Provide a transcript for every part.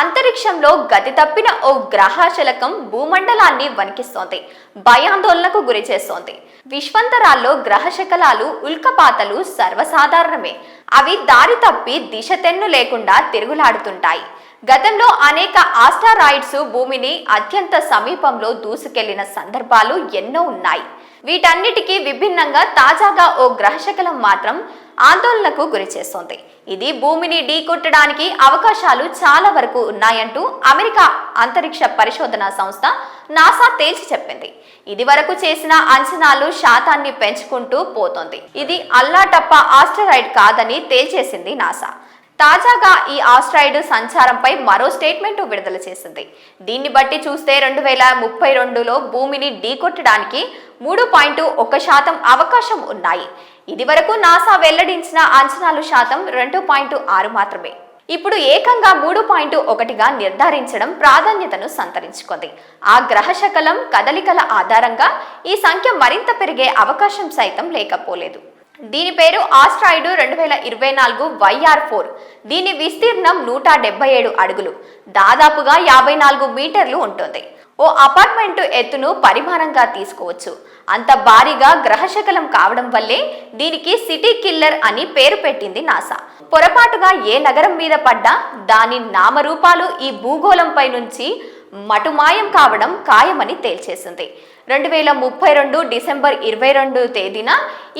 అంతరిక్షంలో గతి తప్పిన ఓ గ్రహశలకం భూమండలాన్ని వణికిస్తోంది. భయాందోళనకు గురి చేస్తోంది. విశ్వంతరాల్లో గ్రహశకలాలు ఉల్కపాతలు సర్వసాధారణమే. అవి దారి తప్పి దిశ తెన్ను లేకుండా తిరుగులాడుతుంటాయి. గతంలో అనేక ఆస్టారాయిడ్స్ భూమిని అత్యంత సమీపంలో దూసుకెళ్ళిన సందర్భాలు ఎన్నో ఉన్నాయి. వీటన్నిటికీ విభిన్నంగా తాజాగా ఓ గ్రహశకలం మాత్రం ఆందోళనకు గురి చేస్తోంది. ఇది భూమిని ఢీకొట్టడానికి అవకాశాలు చాలా వరకు ఉన్నాయంటూ అమెరికా అంతరిక్ష పరిశోధన సంస్థ నాసా తేల్చి చెప్పింది. ఇది వరకు చేసిన అంచనాలు శాతాన్ని పెంచుకుంటూ పోతోంది. ఇది అల్లాటప్ప ఆస్టరాయిడ్ కాదని తేల్చేసింది నాసా. తాజాగా ఈ ఆస్ట్రాయిడ్ సంచారంపై మరో స్టేట్మెంట్ విడుదల చేసింది. దీన్ని బట్టి చూస్తే రెండు వేల ముప్పై రెండులో భూమిని ఢీకొట్టడానికి మూడు పాయింట్ ఒక శాతం అవకాశం ఉన్నాయి. ఇదివరకు నాసా వెల్లడించిన అంచనాలు శాతం రెండు పాయింట్ ఆరు మాత్రమే. ఇప్పుడు ఏకంగా మూడు పాయింట్ ఒకటిగా నిర్ధారించడం ప్రాధాన్యతను సంతరించుకుంది. ఆ గ్రహ శకలం కదలికల ఆధారంగా ఈ సంఖ్య మరింత పెరిగే అవకాశం సైతం లేకపోలేదు. దీని పేరు ఆస్ట్రాయిడ్ రెండు వేల ఇరవై నాలుగు వైఆర్ ఫోర్. దీని విస్తీర్ణం నూట డెబ్బై ఏడు అడుగులు. దాదాపుగా యాభై నాలుగు మీటర్లు ఉంటుంది. ఓ అపార్ట్మెంట్ ఎత్తును పరిమాణంగా తీసుకోవచ్చు. అంత భారీగా గ్రహశకలం కావడం వల్లే దీనికి సిటీ కిల్లర్ అని పేరు పెట్టింది నాసా. పొరపాటుగా ఏ నగరం మీద పడ్డా దాని నామరూపాలు ఈ భూగోళంపై నుంచి మటుమాయం కావడం ఖాయమని తేల్చేసింది. రెండు వేల ముప్పై రెండు డిసెంబర్ ఇరవై రెండు తేదీన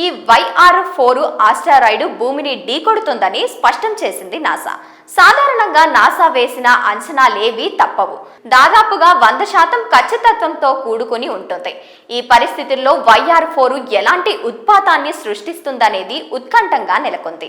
ఈ వైఆర్ ఫోర్ ఆస్టారాయిడ్ భూమిని ఢీకొడుతుందని స్పష్టం చేసింది నాసా. సాధారణంగా నాసా వేసిన అంచనాలేవీ తప్పవు. దాదాపుగా వంద శాతం శాతం ఖచ్చితత్వంతో కూడుకుని ఉంటుంది. ఈ పరిస్థితుల్లో వైఆర్ ఫోర్ ఎలాంటి ఉత్పాతాన్ని సృష్టిస్తుందనేది ఉత్కంఠంగా నెలకొంది.